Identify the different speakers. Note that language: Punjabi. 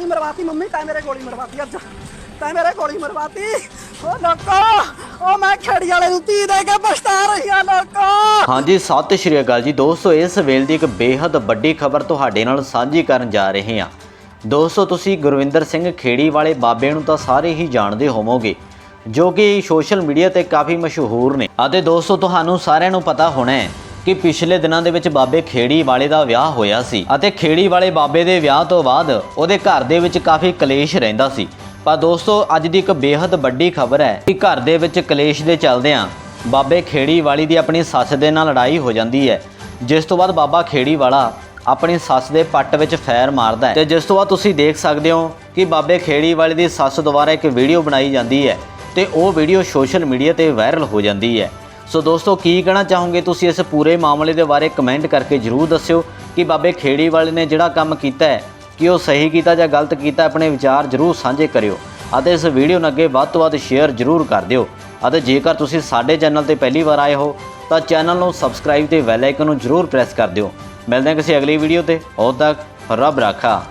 Speaker 1: ਗੋਲੀ ਮਰਵਾਤੀ, ਮੰਮੀ, ਤੈਂ ਮੇਰੇ ਗੋਲੀ ਮਰਵਾਤੀ ਅੱਜ। ਤੈਂ ਮੇਰੇ ਗੋਲੀ ਮਰਵਾਤੀ। ਓ ਲੋਕੋ, ਓ ਮੈਂ ਖੇੜੀ ਵਾਲੇ ਨੂੰ ਤੀ ਦੇ ਕੇ ਪਛਤਾ ਰਹੀ ਆ, ਲੋਕੋ।
Speaker 2: ਹਾਂਜੀ, ਸਤਿ ਸ਼੍ਰੀ ਅਕਾਲ ਜੀ। ਦੋਸਤੋ, ਇਸ ਵੇਲੇ ਦੀ ਇੱਕ ਬੇਹੱਦ ਵੱਡੀ ਖਬਰ ਤੁਹਾਡੇ ਨਾਲ ਸਾਂਝੀ ਕਰਨ ਜਾ ਰਹੇ ਹਾਂ। ਦੋਸਤੋ, ਤੁਸੀਂ ਗੁਰਵਿੰਦਰ ਸਿੰਘ ਖੇੜੀ ਵਾਲੇ ਬਾਬੇ ਨੂੰ ਤਾਂ ਸਾਰੇ ਹੀ ਜਾਣਦੇ ਹੋਵੋਗੇ, ਜੋ ਕਿ ਸੋਸ਼ਲ ਮੀਡੀਆ ਤੇ ਕਾਫੀ ਮਸ਼ਹੂਰ ਨੇ। ਅਤੇ ਦੋਸਤੋ, ਤੁਹਾਨੂੰ ਸਾਰਿਆਂ ਨੂੰ ਪਤਾ ਹੋਣਾ ਹੈ ਕਿ ਪਿਛਲੇ ਦਿਨਾਂ ਦੇ ਵਿੱਚ ਬਾਬੇ ਖੇੜੀ ਵਾਲੇ ਦਾ ਵਿਆਹ ਹੋਇਆ ਸੀ ਅਤੇ ਖੇੜੀ ਵਾਲੇ ਬਾਬੇ ਦੇ ਵਿਆਹ ਤੋਂ ਬਾਅਦ ਉਹਦੇ ਘਰ ਦੇ ਵਿੱਚ ਕਾਫੀ ਕਲੇਸ਼ ਰਹਿੰਦਾ ਸੀ। ਪਰ ਦੋਸਤੋ, ਅੱਜ ਦੀ ਇੱਕ ਬੇहद ਵੱਡੀ ਖਬਰ ਹੈ ਕਿ ਘਰ ਦੇ ਵਿੱਚ ਕਲੇਸ਼ ਦੇ ਚੱਲਦਿਆਂ ਬਾਬੇ ਖੇੜੀ ਵਾਲੀ ਦੀ ਆਪਣੀ ਸੱਸ ਦੇ ਨਾਲ ਲੜਾਈ ਹੋ ਜਾਂਦੀ ਹੈ। ਜਿਸ ਤੋਂ ਬਾਅਦ ਬਾਬਾ ਖੇੜੀ ਵਾਲਾ ਆਪਣੀ ਸੱਸ ਦੇ ਪੱਟ ਵਿੱਚ ਫੈਰ ਮਾਰਦਾ ਹੈ। ਤੇ ਜਿਸ ਤੋਂ ਬਾਅਦ ਤੁਸੀਂ ਦੇਖ ਸਕਦੇ ਹੋ ਕਿ ਬਾਬੇ ਖੇੜੀ ਵਾਲੀ ਦੀ ਸੱਸ ਦੁਆਰਾ ਇੱਕ ਵੀਡੀਓ ਬਣਾਈ ਜਾਂਦੀ ਹੈ ਤੇ ਉਹ ਵੀਡੀਓ ਸੋਸ਼ਲ ਮੀਡੀਆ ਤੇ ਵਾਇਰਲ ਹੋ ਜਾਂਦੀ ਹੈ। ਸੋ ਦੋਸਤੋ, ਕੀ ਕਹਿਣਾ ਚਾਹੋਗੇ? ਤੁਸੀਂ ਇਸ ਪੂਰੇ ਮਾਮਲੇ ਦੇ ਬਾਰੇ ਕਮੈਂਟ ਕਰਕੇ ਜਰੂਰ ਦੱਸਿਓ ਕਿ ਬਾਬੇ ਖੇੜੀ ਵਾਲੇ ਨੇ ਜਿਹੜਾ ਕੰਮ ਕੀਤਾ ਹੈ, ਕਿ ਉਹ ਸਹੀ ਕੀਤਾ ਜਾਂ ਗਲਤ ਕੀਤਾ, ਆਪਣੇ ਵਿਚਾਰ ਜਰੂਰ ਸਾਂਝੇ ਕਰਿਓ। ਅਤੇ ਇਸ ਵੀਡੀਓ ਨੂੰ ਅੱਗੇ ਵੱਧ ਤੋਂ ਵੱਧ ਸ਼ੇਅਰ ਜਰੂਰ ਕਰ ਦਿਓ। ਅਤੇ ਜੇਕਰ ਤੁਸੀਂ ਸਾਡੇ ਚੈਨਲ ਤੇ ਪਹਿਲੀ ਵਾਰ ਆਏ ਹੋ, ਤਾਂ ਚੈਨਲ ਨੂੰ ਸਬਸਕ੍ਰਾਈਬ ਤੇ ਬੈਲ ਆਈਕਨ ਨੂੰ ਜਰੂਰ ਪ੍ਰੈਸ ਕਰ ਦਿਓ। ਮਿਲਦੇ ਹਾਂ ਕਿਸੇ ਅਗਲੀ ਵੀਡੀਓ ਤੇ। ਉਦੋਂ ਤੱਕ ਰੱਬ ਰਾਖਾ।